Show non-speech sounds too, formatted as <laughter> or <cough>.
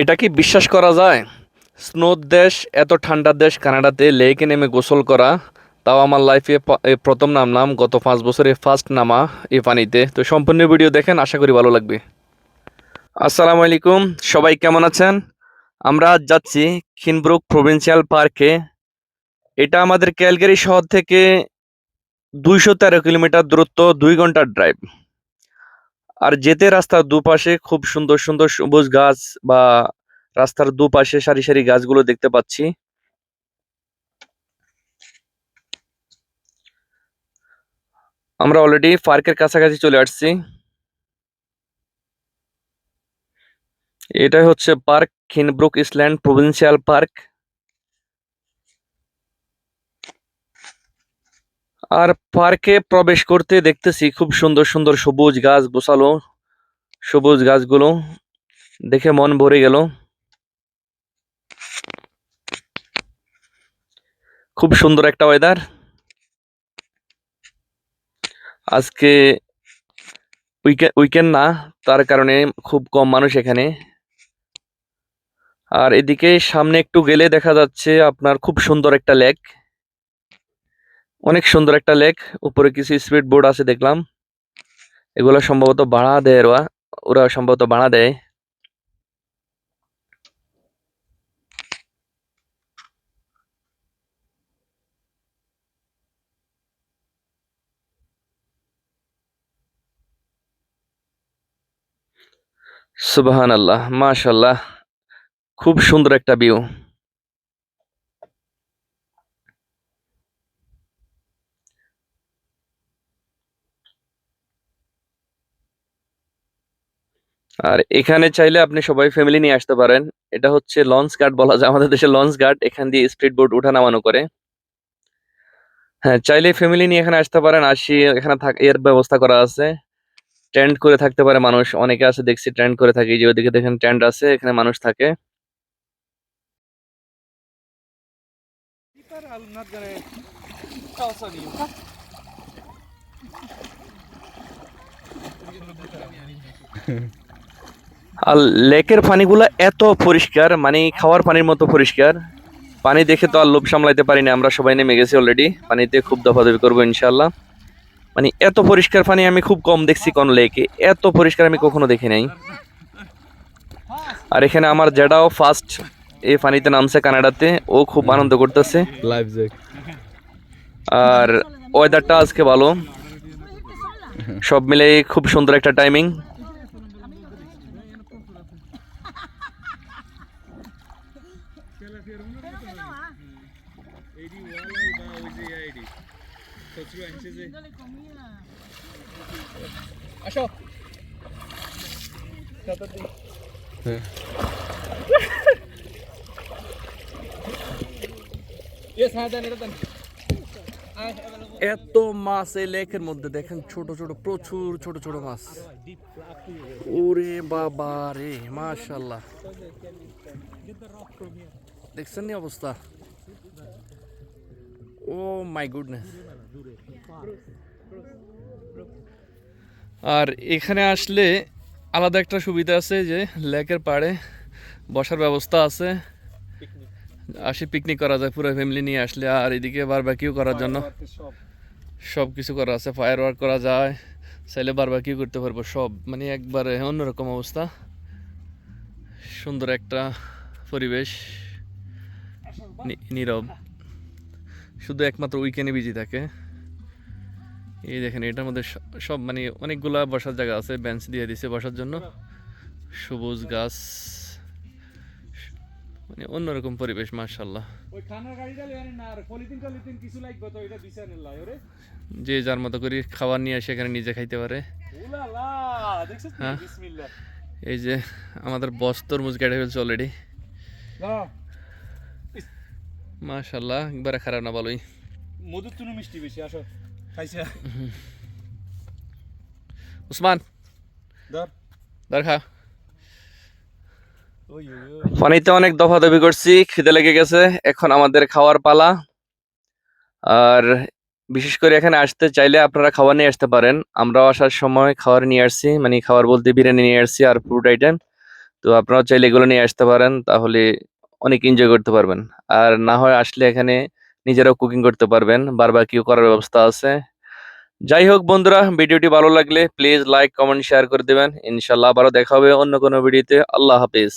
এটা কি বিশ্বাস করা যায়? স্নোর দেশ এত ঠান্ডার দেশ কানাডাতে লেকে নেমে গোসল করা। তাও আমার লাইফে প্রথম নামলাম গত পাঁচ বছরে ফার্স্ট নামা এই পানিতে। তো সম্পূর্ণ ভিডিও দেখেন আশা করি ভালো লাগবে। আসসালামু আলাইকুম সবাই কেমন আছেন? আমরা আজ যাচ্ছি খিনব্রুক প্রভিন্সিয়াল পার্কে এটা আমাদের ক্যালগারি শহর থেকে দুইশো তেরো কিলোমিটার দূরত্ব দুই ঘণ্টার ড্রাইভ আর যেতে রাস্তার দুপাশে খুব সুন্দর সুন্দর সবুজ গাছ বা রাস্তার দুপাশে সারি সারি গাছগুলো দেখতে পাচ্ছি। আমরা অলরেডি পার্কের কাছাকাছি চলে আসছি। এটাই হচ্ছে park Kinbrook island provincial park আর পার্কে প্রবেশ করতে দেখতেছি খুব সুন্দর সুন্দর সবুজ গাছ গোছালো, সবুজ গাছগুলো দেখে মন ভরে গেল। খুব সুন্দর একটা ওয়েদার আজকে উইকেন্ড না, তার কারণে খুব কম মানুষ এখানে। আর এদিকে সামনে একটু গেলে দেখা যাচ্ছে আপনার খুব সুন্দর একটা লেক অনেক সুন্দর একটা লেক উপরে কিছু স্পিড বোর্ড আছে দেখলাম। এগুলো সম্ভবত ভাড়া দেয় ওরা ওরা সম্ভবত ভাড়া দেয়। সুবাহান আল্লাহ মাশাল্লাহ, খুব সুন্দর একটা ভিউ আর এখানে চাইলে আপনি সবাই ফ্যামিলি নিয়ে আসতে পারেন। এটা হচ্ছে লঞ্চ গার্ড বলা যায়। আমাদের দেশে লঞ্চ গার্ড এখান দিয়ে স্পিড বোট উঠা নামানো করে। হ্যাঁ চাইলে ফ্যামিলি নিয়ে এখানে আসতে পারেন। আসি, এখানে থাক, এর ব্যবস্থা করা আছে। টেন্ট করে থাকতে পারে মানুষ। অনেকে আছে, দেখছি টেন্ট করে থাকে। যে ওদিকে দেখেন টেন্ট আছে, এখানে মানুষ থাকে। I'm <laughs> আর লেকের পানিগুলো এত পরিষ্কার মানে খাওয়ার পানির মতো পরিষ্কার। পানি দেখে তো আর লোভ সামলাইতে পারি না আমরা সবাই নেমে গেছি অলরেডি পানিতে খুব দফাদফি করব ইনশাল্লাহ মানে এত পরিষ্কার পানি আমি খুব কম দেখছি কোন লেকে এত পরিষ্কার আমি কখনো দেখি নাই। আর এখানে আমার জেডাও ফার্স্ট এই পানিতে নামছে কানাডাতে ও খুব আনন্দ করতেছে। আর ওয়েদারটা আজকে ভালো। সব মিলে খুব সুন্দর একটা টাইমিং আসো Yes, হ্যাঁ দেন এত মাছ এই লেকের মধ্যে দেখেন ছোট ছোট প্রচুর ছোট ছোট মাছ ওরে বাবা রে মাশাল্লাহ দেখছেন নি অবস্থা ও মাই গুডনেস আর এখানে আসলে আলাদা একটা সুবিধা আছে যে লেকের পাড়ে বসার ব্যবস্থা আছে। আসি পিকনিক করা যায়, পুরো ফ্যামিলি নিয়ে আসলে। আর এদিকে বারবাকিউ করার জন্য সব কিছু করা আছে ফায়ার ওয়ার্ক করা যায়। চাইলে বারবাকিউ করতে পারব, সব মানে একবারে অন্যরকম অবস্থা। সুন্দর একটা পরিবেশ নীরব। শুধু একমাত্র উইকেন্ডে বিজি থাকে। এই দেখেন এটার মধ্যে সব মানে অনেকগুলা বসার জায়গা আছে বেঞ্চ দিয়ে দিছে বসার জন্য। সবুজ গাছ মানে অন্যরকম পরিবেশ মার্শাল্লাহ যে যার মতো করে খাবার নিয়ে আসে এখানে নিজে খাইতে পারে। হ্যাঁ। এই যে আমাদের বস তরমুজ কেটে ফেলছে অলরেডি মাশাল্লাহ একবারে খারাপ না ভালোই। মধুর চুনো মিষ্টি বেশি আসো খাইছা। উসমান দরখা ওই ওই পানিতে অনেক দফাদফি করছি খিদে লেগে গেছে এখন আমাদের খাওয়ার পালা। আর বিশেষ করে এখানে আসতে চাইলে আপনারা খাবার নিয়ে আসতে পারেন। আমরাও আসার সময় খাবার নিয়ে আসছি মানে খাবার বলতে বিরিয়ানি নিয়ে আসছি আর ফ্রুট আইটেম তো আপনারাও চাইলে এগুলো নিয়ে আসতে পারেন তাহলে অনেক এনজয় করতে পারবেন। আর না হয় আসলে এখানে নিজেরাও কুকিং করতে পারবেন বারবার কিউ করার ব্যবস্থা আছে। যাই হোক বন্ধুরা, ভিডিওটি ভালো লাগলে প্লিজ লাইক কমেন্ট শেয়ার করে দেবেন। ইনশাল্লাহ আবারও দেখা হবে অন্য কোনো ভিডিওতে আল্লাহ হাফিজ।